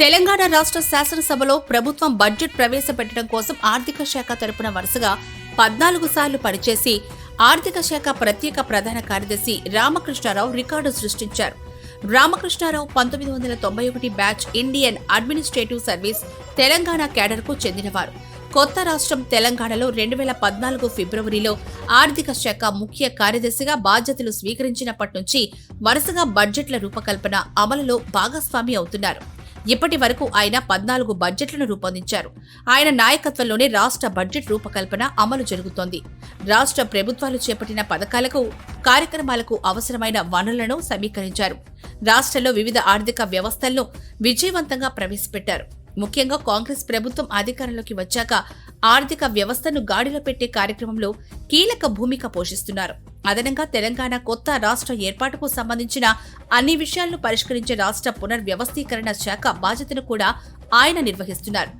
తెలంగాణ రాష్ట్ర శాసనసభలో ప్రభుత్వం బడ్జెట్ ప్రవేశపెట్టడం కోసం ఆర్థిక శాఖ తరపున వరుసగా పద్నాలుగు సార్లు పనిచేసి ఆర్థిక శాఖ ప్రత్యేక ప్రధాన కార్యదర్శి రామకృష్ణారావు రికార్డు సృష్టించారు. రామకృష్ణారావు పంతొమ్మిది వందల తొంభై ఒకటి batch Indian Administrative Service Telangana కేడర్కు చెందినవారు. కొత్త రాష్ట్రం తెలంగాణలో రెండు వేల పద్నాలుగు ఫిబ్రవరిలో ఆర్థిక శాఖ ముఖ్య కార్యదర్శిగా బాధ్యతలు స్వీకరించినప్పటి నుంచి వరుసగా బడ్జెట్ల రూపకల్పన అమలులో భాగస్వామి అవుతున్నారు. ఇప్పటి వరకు ఆయన పద్నాలుగు బడ్జెట్లను రూపొందించారు. ఆయన నాయకత్వంలోనే రాష్ట్ర బడ్జెట్ రూపకల్పన అమలు జరుగుతోంది. రాష్ట్ర ప్రభుత్వాలు చేపట్టిన పథకాలకు కార్యక్రమాలకు అవసరమైన వనరులను సమీకరించారు. రాష్ట్రంలో వివిధ ఆర్థిక వ్యవస్థలను విజయవంతంగా ప్రవేశపెట్టారు. ముఖ్యంగా కాంగ్రెస్ ప్రభుత్వం అధికారంలోకి వచ్చాక ఆర్థిక వ్యవస్థను గాడిలో పెట్టే కార్యక్రమంలో కీలక భూమిక పోషిస్తున్నారు. అదనంగా తెలంగాణ కొత్త రాష్ట్ర ఏర్పాటుకు సంబంధించిన అన్ని విషయాలను పరిష్కరించే రాష్ట్ర పునర్వ్యవస్థీకరణ శాఖ బాధ్యతను కూడా ఆయన నిర్వహిస్తున్నారు.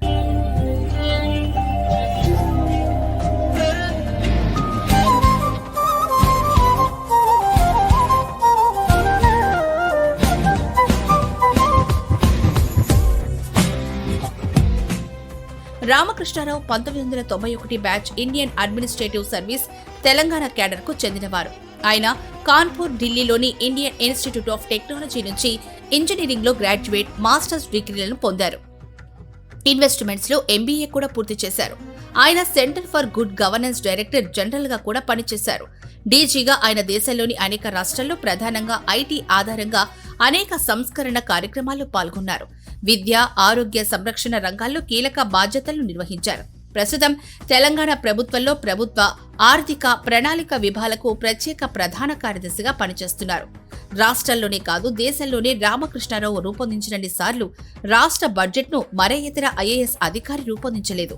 రామకృష్ణారావు పంతొమ్మిది వందల తొంభై ఒకటి batch Indian Administrative Service Telangana క్యాడర్కు చెందినవారు. ఆయన కాన్పూర్ ఢిల్లీలోని ఇండియన్ ఇన్స్టిట్యూట్ ఆఫ్ టెక్నాలజీ నుంచి ఇంజనీరింగ్లో గ్రాడ్యుయేట్ మాస్టర్స్ డిగ్రీలను పొందారు. ఇన్వెస్ట్మెంట్స్లో ఎంబీఏ కూడా పూర్తి చేశారు. ఆయన Centre for Good Governance director జనరల్గా కూడా పనిచేశారు. డీజీగా ఆయన దేశంలోని అనేక రాష్ట్రాల్లో ప్రధానంగా ఐటీ ఆధారంగా అనేక సంస్కరణ కార్యక్రమాల్లో పాల్గొన్నారు. విద్య ఆరోగ్య సంరక్షణ రంగాల్లో కీలక బాధ్యతలను నిర్వహించారు. ప్రస్తుతం తెలంగాణ ప్రభుత్వంలో ప్రభుత్వ ఆర్థిక ప్రణాళిక విభాలకు ప్రత్యేక ప్రధాన కార్యదర్శిగా పనిచేస్తున్నారు. రాష్ట్రంలోనే కాదు దేశంలోనే రామకృష్ణారావు రూపొందించినన్ని సార్లు రాష్ట్ర బడ్జెట్ను మరే ఇతర ఐఏఎస్ అధికారి రూపొందించలేదు.